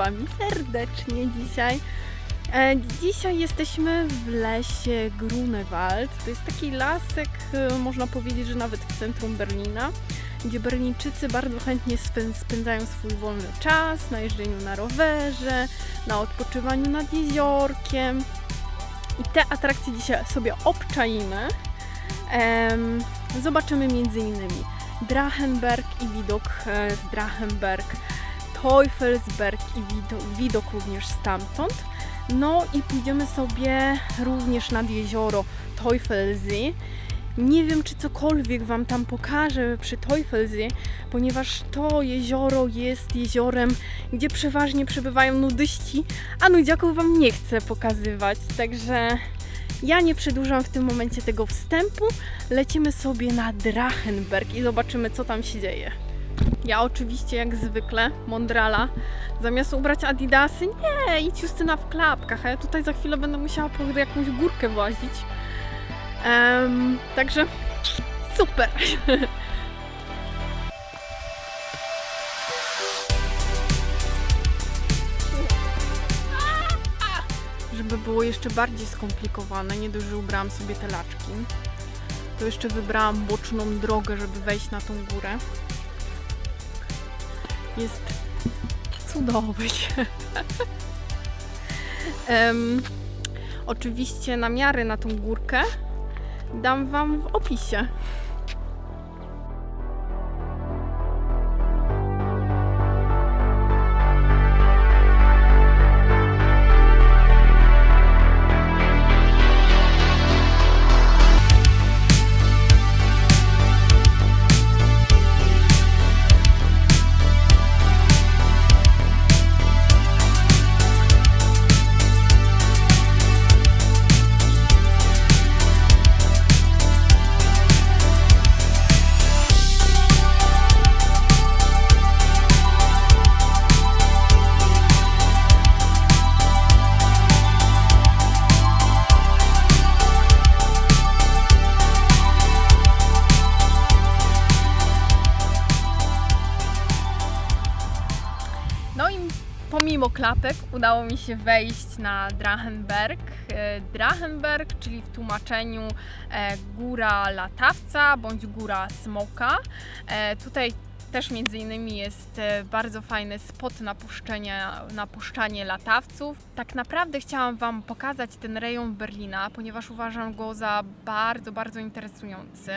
Wami serdecznie dzisiaj. E, dzisiaj jesteśmy w lesie Grunewald. To jest taki lasek, e, można powiedzieć, że nawet w centrum Berlina, gdzie Berlińczycy bardzo chętnie spę- spędzają swój wolny czas na jeżdżeniu na rowerze, na odpoczywaniu nad jeziorkiem. I te atrakcje dzisiaj sobie obczaimy. Zobaczymy m.in. Drachenberg i widok e, z Drachenberg, Teufelsberg i widok, widok również stamtąd. No i pójdziemy sobie również nad jezioro Teufelsee. Nie wiem, czy cokolwiek Wam tam pokażę przy Teufelsee, ponieważ to jezioro jest jeziorem, gdzie przeważnie przebywają nudyści, a nudziaków Wam nie chcę pokazywać. Także ja nie przedłużam w tym momencie tego wstępu. Lecimy sobie na Drachenberg i zobaczymy, co tam się dzieje. Ja oczywiście, jak zwykle, mądrala, zamiast ubrać adidasy, nie, idź Justyna w klapkach, a ja tutaj za chwilę będę musiała po jakąś górkę włazić. Em, także super. Żeby było jeszcze bardziej skomplikowane, nie dość, że ubrałam sobie te laczki, to jeszcze wybrałam boczną drogę, żeby wejść na tą górę. Jest cudownie. Em, oczywiście namiary na tą górkę dam Wam w opisie. Klapek udało mi się wejść na Drachenberg. E, Drachenberg, czyli w tłumaczeniu e, góra latawca bądź góra smoka. E, Tutaj też między innymi jest e, bardzo fajny spot na na puszczanie latawców. Tak naprawdę chciałam Wam pokazać ten rejon Berlina, ponieważ uważam go za bardzo, bardzo interesujący.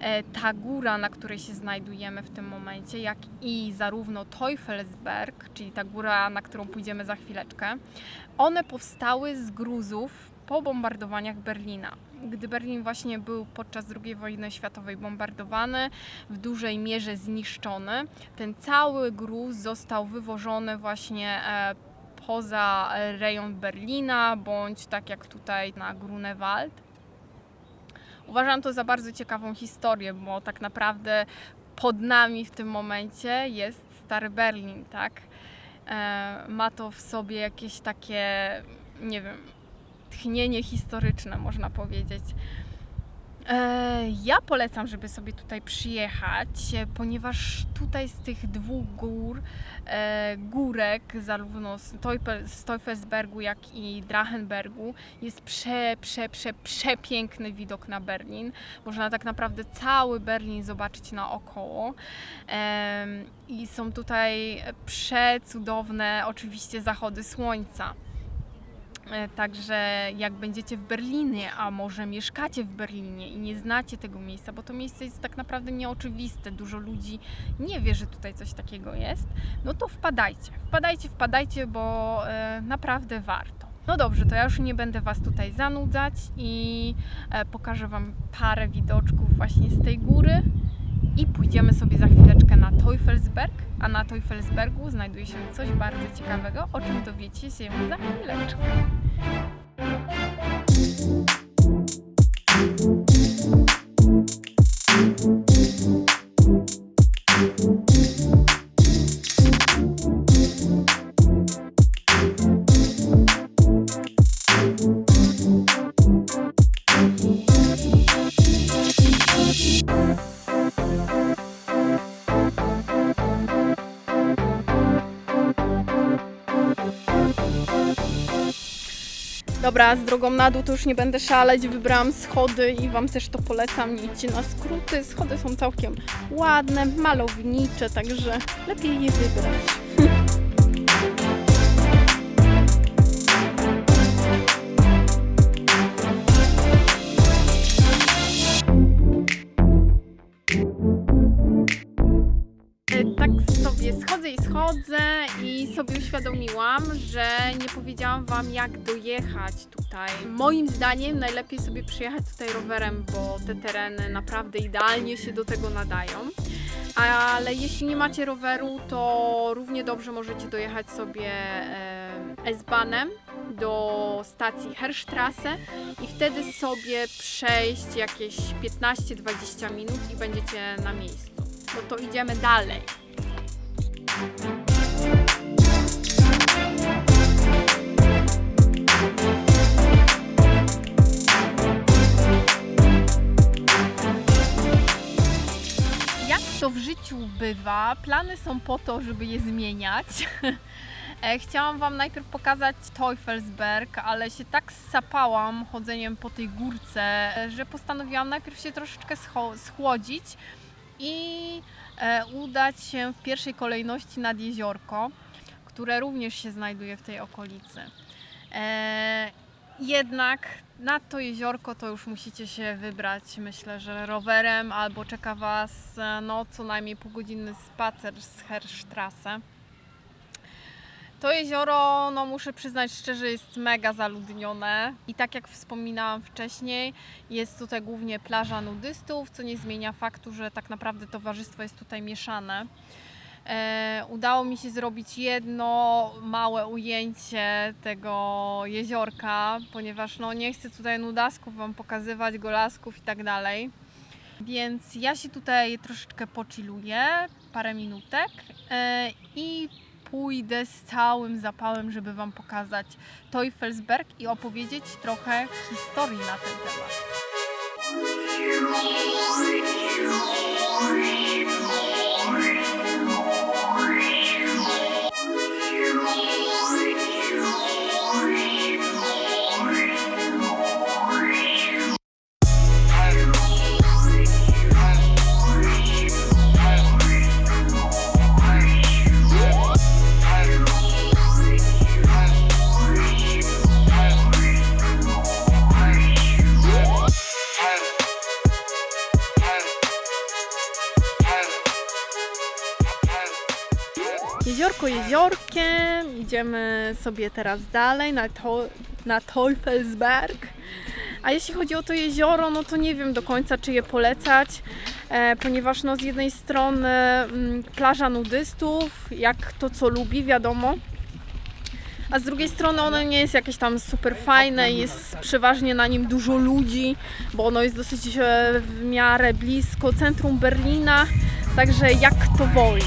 E, Ta góra, na której się znajdujemy w tym momencie, jak i zarówno Teufelsberg, czyli ta góra, na którą pójdziemy za chwileczkę, one powstały z gruzów po bombardowaniach Berlina. Gdy Berlin właśnie był podczas II wojny światowej bombardowany, w dużej mierze zniszczony, ten cały gruz został wywożony właśnie e, poza rejon Berlina, bądź tak jak tutaj na Grunewald. Uważam to za bardzo ciekawą historię, bo tak naprawdę pod nami w tym momencie jest Stary Berlin, tak? E, ma to w sobie jakieś takie, nie wiem, tchnienie historyczne, można powiedzieć. E, Ja polecam, żeby sobie tutaj przyjechać, e, ponieważ tutaj z tych dwóch gór, e, górek, zarówno z Teufel- z Teufelsbergu, jak i Drachenbergu, jest prze, prze, prze, przepiękny widok na Berlin. Można tak naprawdę cały Berlin zobaczyć naokoło. I są tutaj przecudowne, oczywiście, zachody słońca. E, Także jak będziecie w Berlinie, a może mieszkacie w Berlinie i nie znacie tego miejsca, bo to miejsce jest tak naprawdę nieoczywiste, dużo ludzi nie wie, że tutaj coś takiego jest, no to wpadajcie, wpadajcie, wpadajcie, bo e, naprawdę warto. No dobrze, to ja już nie będę Was tutaj zanudzać i e, pokażę Wam parę widoczków właśnie z tej góry i pójdziemy sobie za chwileczkę na Teufelsberg, a na Teufelsbergu znajduje się coś bardzo ciekawego, o czym dowiecie się za chwileczkę. Dobra, z drogą na dół to już nie będę szaleć. Wybrałam schody i Wam też to polecam. Nie idźcie na skróty. Schody są całkiem ładne, malownicze, także lepiej je wybrać. Sobie uświadomiłam, że nie powiedziałam Wam jak dojechać tutaj. Moim zdaniem najlepiej sobie przyjechać tutaj rowerem, bo te tereny naprawdę idealnie się do tego nadają. Ale jeśli nie macie roweru, to równie dobrze możecie dojechać sobie S-Bahnem do stacji Herstrasse i wtedy sobie przejść jakieś 15-20 minut i będziecie na miejscu. No to idziemy dalej. W życiu bywa, plany są po to, żeby je zmieniać. E, Chciałam Wam najpierw pokazać Teufelsberg, ale się tak sapałam chodzeniem po tej górce, e, że postanowiłam najpierw się troszeczkę schłodzić i e, udać się w pierwszej kolejności nad jeziorko, które również się znajduje w tej okolicy. Jednak na to jeziorko to już musicie się wybrać, myślę, że rowerem albo czeka Was e, no, co najmniej półgodzinny spacer z Herstrasse. To jezioro, no muszę przyznać szczerze, jest mega zaludnione i tak jak wspominałam wcześniej, jest tutaj głównie plaża nudystów, co nie zmienia faktu, że tak naprawdę towarzystwo jest tutaj mieszane. E, udało mi się zrobić jedno małe ujęcie tego jeziorka, ponieważ no, nie chcę tutaj nudasków Wam pokazywać, golasków i tak dalej. Więc ja się tutaj troszeczkę pochilluję, parę minutek e, i pójdę z całym zapałem, żeby Wam pokazać Teufelsberg i opowiedzieć trochę historii na ten temat. Idziemy sobie teraz dalej na, to, na Teufelsberg. A jeśli chodzi o to jezioro, no to nie wiem do końca, czy je polecać, e, ponieważ no z jednej strony mm, plaża nudystów, jak to co lubi, wiadomo, a z drugiej strony ono nie jest jakieś tam super fajne, jest przeważnie na nim dużo ludzi, bo ono jest dosyć e, w miarę blisko centrum Berlina, także jak to woli.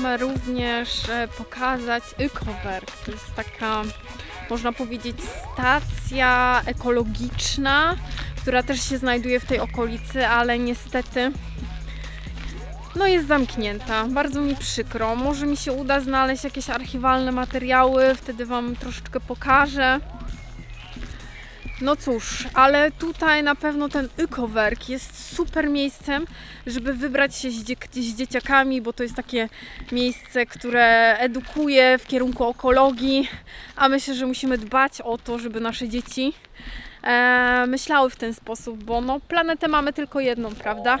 Chciałam również e, pokazać Ökowerk. To jest taka, można powiedzieć, stacja ekologiczna, która też się znajduje w tej okolicy, ale niestety no jest zamknięta. Bardzo mi przykro. Może mi się uda znaleźć jakieś archiwalne materiały, wtedy Wam troszeczkę pokażę. No cóż, ale tutaj na pewno ten Ökowerk jest super miejscem, żeby wybrać się z, dzie- z dzieciakami, bo to jest takie miejsce, które edukuje w kierunku ekologii, a myślę, że musimy dbać o to, żeby nasze dzieci e, myślały w ten sposób, bo no, planetę mamy tylko jedną, prawda?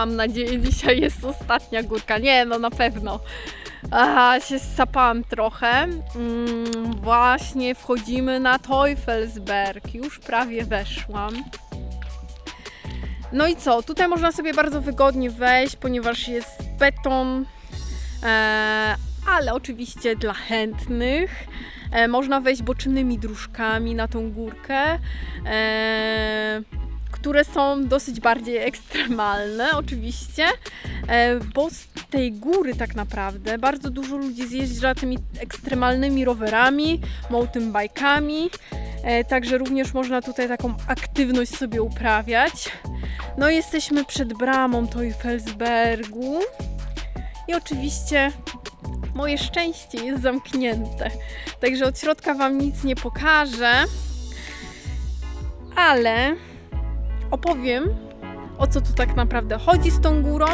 Mam nadzieję dzisiaj jest ostatnia górka. Nie, no na pewno. A, się sapałam trochę. Mm, właśnie wchodzimy na Teufelsberg. Już prawie weszłam. No i co? Tutaj można sobie bardzo wygodnie wejść, ponieważ jest beton, e, ale oczywiście dla chętnych. E, można wejść bocznymi dróżkami na tą górkę, e, które są dosyć bardziej ekstremalne, oczywiście, e, bo z tej góry tak naprawdę bardzo dużo ludzi zjeżdża tymi ekstremalnymi rowerami, mountain bike'ami. E, Także również można tutaj taką aktywność sobie uprawiać. No jesteśmy przed bramą Teufelsbergu i oczywiście moje szczęście jest zamknięte. Także od środka Wam nic nie pokażę, ale opowiem o co tu tak naprawdę chodzi z tą górą.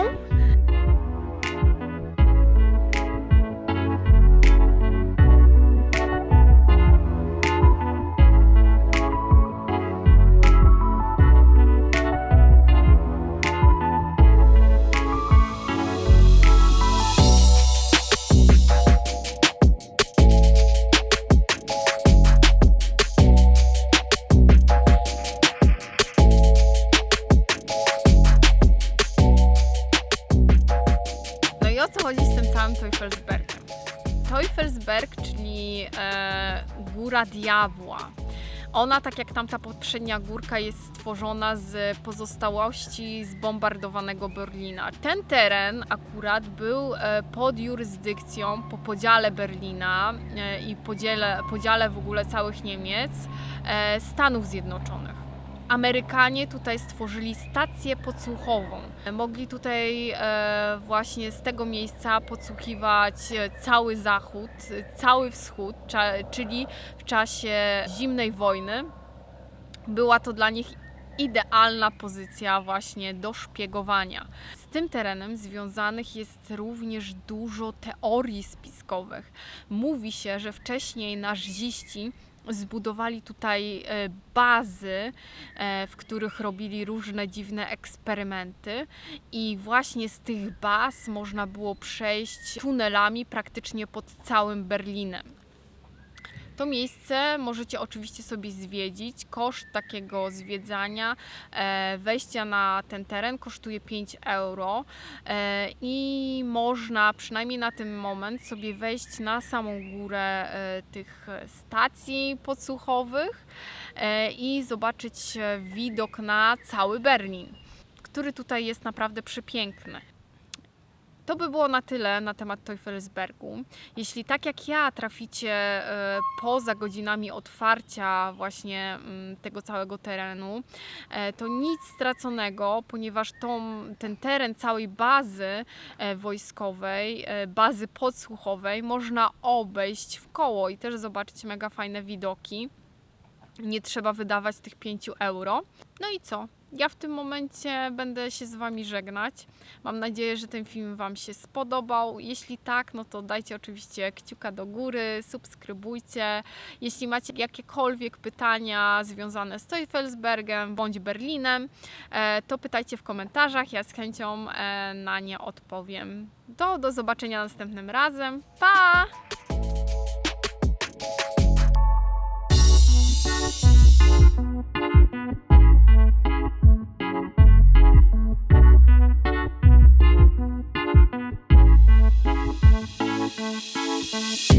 Góra diabła. Ona, tak jak tamta poprzednia górka, jest stworzona z pozostałości zbombardowanego Berlina. Ten teren akurat był e, pod jurysdykcją po podziale Berlina e, i podziale, podziale w ogóle całych Niemiec e, Stanów Zjednoczonych. Amerykanie tutaj stworzyli stację podsłuchową. Mogli tutaj e, właśnie z tego miejsca podsłuchiwać e, cały zachód, e, cały wschód, czyli w czasie zimnej wojny. Była to dla nich idealna pozycja właśnie do szpiegowania. Z tym terenem związanych jest również dużo teorii spiskowych. Mówi się, że wcześniej naziści zbudowali tutaj e, bazy, e, w których robili różne dziwne eksperymenty i właśnie z tych baz można było przejść tunelami praktycznie pod całym Berlinem. To miejsce możecie oczywiście sobie zwiedzić. Koszt takiego zwiedzania, e, wejścia na ten teren kosztuje 5 euro e, i można przynajmniej na ten moment sobie wejść na samą górę e, tych stacji podsłuchowych i zobaczyć widok na cały Berlin, który tutaj jest naprawdę przepiękny. To by było na tyle na temat Teufelsbergu. Jeśli tak jak ja traficie e, poza godzinami otwarcia właśnie mm, tego całego terenu, e, to nic straconego, ponieważ tą, ten teren całej bazy e, wojskowej, bazy podsłuchowej można obejść w koło i też zobaczyć mega fajne widoki. Nie trzeba wydawać tych 5 euro. No i co? Ja w tym momencie będę się z Wami żegnać. Mam nadzieję, że ten film Wam się spodobał. Jeśli tak, no to dajcie oczywiście kciuka do góry, subskrybujcie. Jeśli macie jakiekolwiek pytania związane z Teufelsbergem bądź Berlinem, e, to pytajcie w komentarzach. Ja z chęcią e, na nie odpowiem. Do, do zobaczenia następnym razem. Pa!